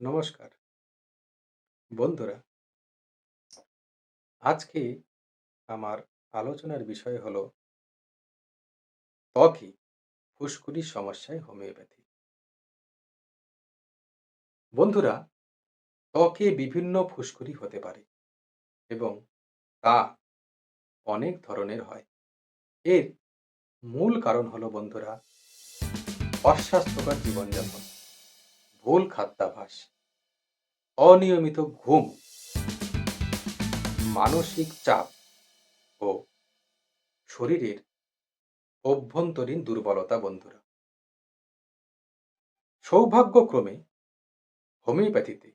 নমস্কার। বন্ধুরা, আজকে আমার আলোচনার বিষয় হলো ত্বকে ফুসকুড়ির সমস্যায় হোমিওপ্যাথি বন্ধুরা, ত্বকে বিভিন্ন ফুসকুড়ি হতে পারে এবং তা অনেক ধরনের হয়। এর মূল কারণ হলো বন্ধুরা, অস্বাস্থ্যকর জীবনযাপন। ভুল খাদ্যাভাস, অনিয়মিত ঘুম, মানসিক চাপ ও শরীরের অভ্যন্তরীণ দুর্বলতা, বন্ধুরা। সৌভাগ্যক্রমে হোমিওপ্যাথিতে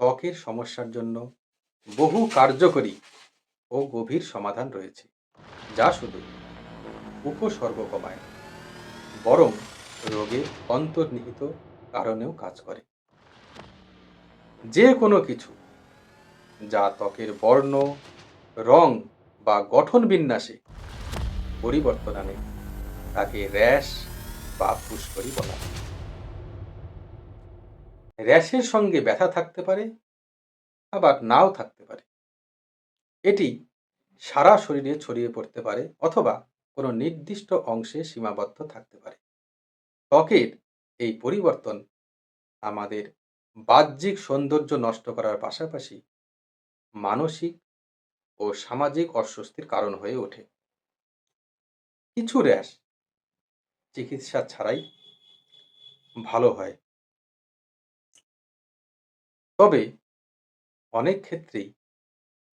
ত্বকের সমস্যার জন্য বহু কার্যকরী ও গভীর সমাধান রয়েছে, যা শুধু উপসর্গ কমায় বরং রোগের অন্তর্নিহিত কারণেও কাজ করে। যে কোনো কিছু, যা ত্বকের বর্ণ, রং বা গঠন বিন্যাসে পরিবর্তন আনে, তাকে র্যাশ বা ফুসকড়ি বলা হয়। র্যাশের সঙ্গে ব্যথা থাকতে পারে, আবার নাও থাকতে পারে। এটি সারা শরীরে ছড়িয়ে পড়তে পারে, অথবা কোনো নির্দিষ্ট অংশে সীমাবদ্ধ থাকতে পারে। ত্বকের এই পরিবর্তন আমাদের বাহ্যিক সৌন্দর্য নষ্ট করার পাশাপাশি মানসিক ও সামাজিক অস্বস্তির কারণ হয়ে ওঠে। কিছু র্যাশ চিকিৎসা ছাড়াই ভালো হয়। তবে অনেক ক্ষেত্রেই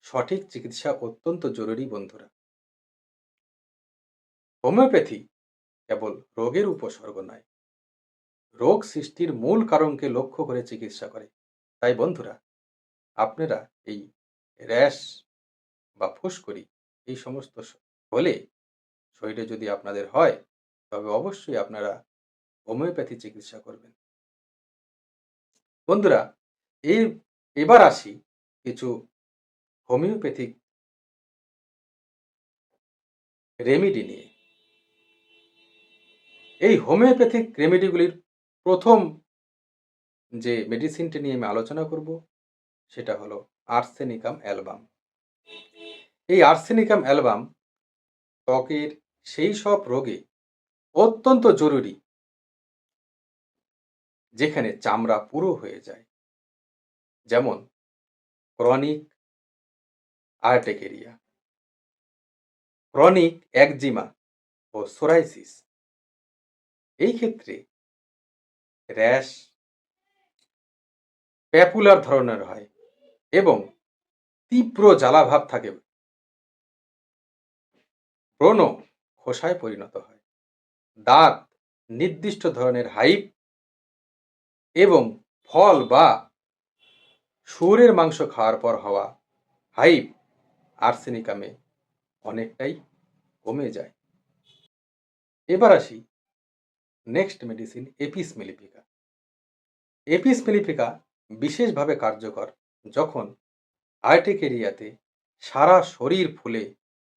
সঠিক চিকিৎসা অত্যন্ত জরুরি বন্ধুরা। হোমিওপ্যাথি কেবল রোগের উপসর্গ নয় রোগ সৃষ্টির মূল কারণকে লক্ষ্য করে চিকিৎসা করে। তাই বন্ধুরা, আপনারা এই র্যাশ বা ফুসকরি এই সমস্ত হলে শরীরে যদি আপনাদের হয়, তবে অবশ্যই আপনারা হোমিওপ্যাথি চিকিৎসা করবেন। বন্ধুরা এই এবার আসি কিছু হোমিওপ্যাথিক রেমিডি নিয়ে। এই হোমিওপ্যাথিক রেমেডিগুলির প্রথম যে মেডিসিনটি নিয়ে আমি আলোচনা করব, সেটা হলো আর্সেনিকাম অ্যালবাম এই আর্সেনিকাম অ্যালবাম ত্বকের সেই সব রোগে অত্যন্ত জরুরি, যেখানে চামড়া পুরো হয়ে যায়। যেমন ক্রনিক আর্টেকেরিয়া ক্রনিক একজিমা ও সোরাইসিস এই ক্ষেত্রে র্যাশ প্যাপুলার ধরনের হয় এবং তীব্র জ্বালাভাব থাকে। ব্রণ খোসায় পরিণত হয়। দাঁত নির্দিষ্ট ধরনের হাইপ এবং ফল বা শুয়োরের মাংস খাওয়ার পর হওয়া হাইপ আর্সেনিকামে অনেকটাই কমে যায়। এবার আসি next medicine apis mellifica apis mellifica বিশেষভাবে কার্যকর যখন আর্টিকেরিয়াতে সারা শরীর ফুলে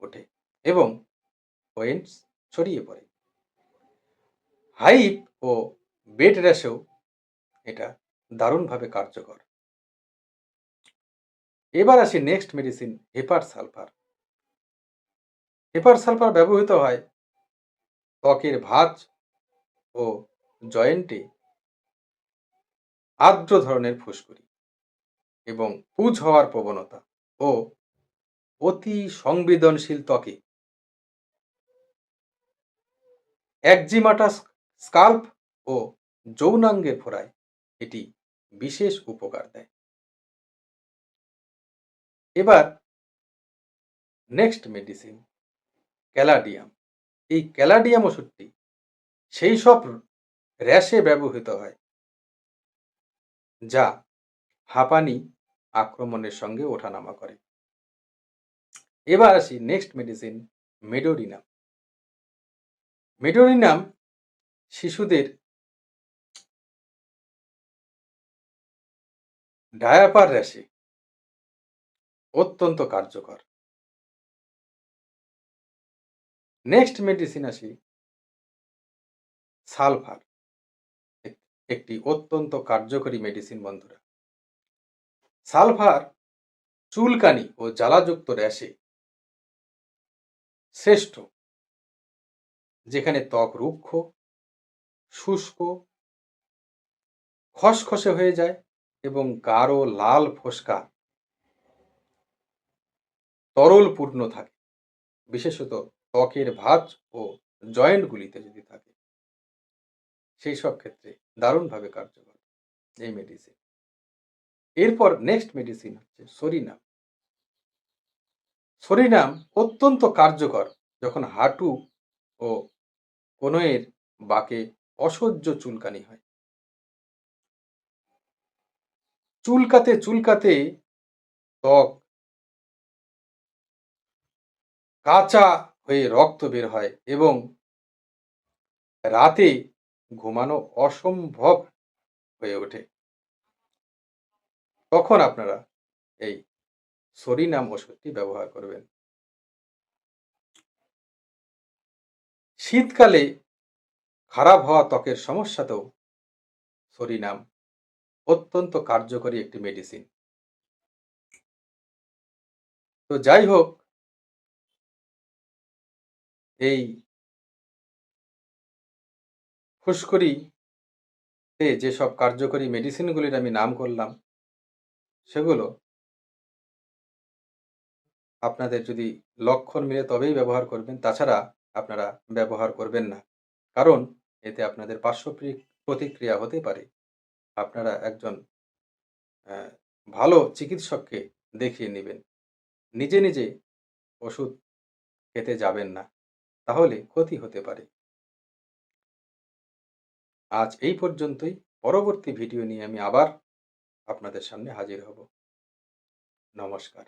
ওঠে এবং পয়েন্টস ছড়িয়ে পড়ে। হাইপ ও বেড র্যাশেও এটা দারুণভাবে কার্যকর। এবার আসি next medicine hepar sulphur. Hepar sulphur ব্যবহৃত হয় ত্বকের ভাঁজ ও জয়েন্টে আর্দ্র ধরনের ফুসকুড়ি এবং পুজ হওয়ার প্রবণতা ও অতি সংবেদনশীল ত্বকে। একজিমাটা স্কাল্প ও যৌনাঙ্গের ফোড়ায় এটি বিশেষ উপকার দেয়। এবার নেক্সট মেডিসিন, ক্যালাডিয়াম। এই ক্যালাডিয়াম ওষুধটি সেই সব র্যাশে ব্যবহৃত হয়। যা হাঁপানি আক্রমণের সঙ্গে ওঠানামা করে। এবার আসি নেক্সট মেডিসিন মেডোরিনাম। মেডোরিনাম শিশুদের ডায়াপার র্যাশে অত্যন্ত কার্যকর। নেক্সট মেডিসিন আসি সালফার একটি অত্যন্ত কার্যকরী মেডিসিন বন্ধুরা। সালফার চুলকানি ও জ্বালাযুক্ত র্যাশে শ্রেষ্ঠ, যেখানে ত্বক রুক্ষ, শুষ্ক, খসখসে হয়ে যায় এবং গাঢ় লাল ফোসকা তরল পূর্ণ থাকে, বিশেষত ত্বকের ভাঁজ ও জয়েন্টগুলিতে যদি থাকে। সেই সব ক্ষেত্রে দারুণভাবে কার্যকর এই মেডিসিন এরপর নেক্সট মেডিসিন হচ্ছে সরিনাম। সরিনাম অত্যন্ত কার্যকর যখন হাঁটু ও কনয়ের বাকে অসহ্য চুলকানি হয়। চুলকাতে চুলকাতে ত্বক কাঁচা হয়ে রক্ত বের হয় এবং রাতে ঘুমানো অসম্ভব হয়ে ওঠে। তখন আপনারা এই সরিনাম ওষুধটি ব্যবহার করবেন। শীতকালে খারাপ হওয়া ত্বকের সমস্যাতেও সরিনাম অত্যন্ত কার্যকরী একটি মেডিসিন তো যাই হোক, এই ফুসকুড়িতে যেসব কার্যকরী মেডিসিনগুলির আমি নাম করলাম, সেগুলো আপনাদের যদি লক্ষণ মিলে তবেই ব্যবহার করবেন, তাছাড়া আপনারা ব্যবহার করবেন না। কারণ এতে আপনাদের পার্শ্ব প্রি- প্রতিক্রিয়া হতে পারে। আপনারা একজন ভালো চিকিৎসককে দেখিয়ে নেবেন। নিজে নিজে ওষুধ খেতে যাবেন না, তাহলে ক্ষতি হতে পারে। আজ এই পর্যন্তই। পরবর্তী ভিডিও নিয়ে আমি আবার আপনাদের সামনে হাজির হব। নমস্কার।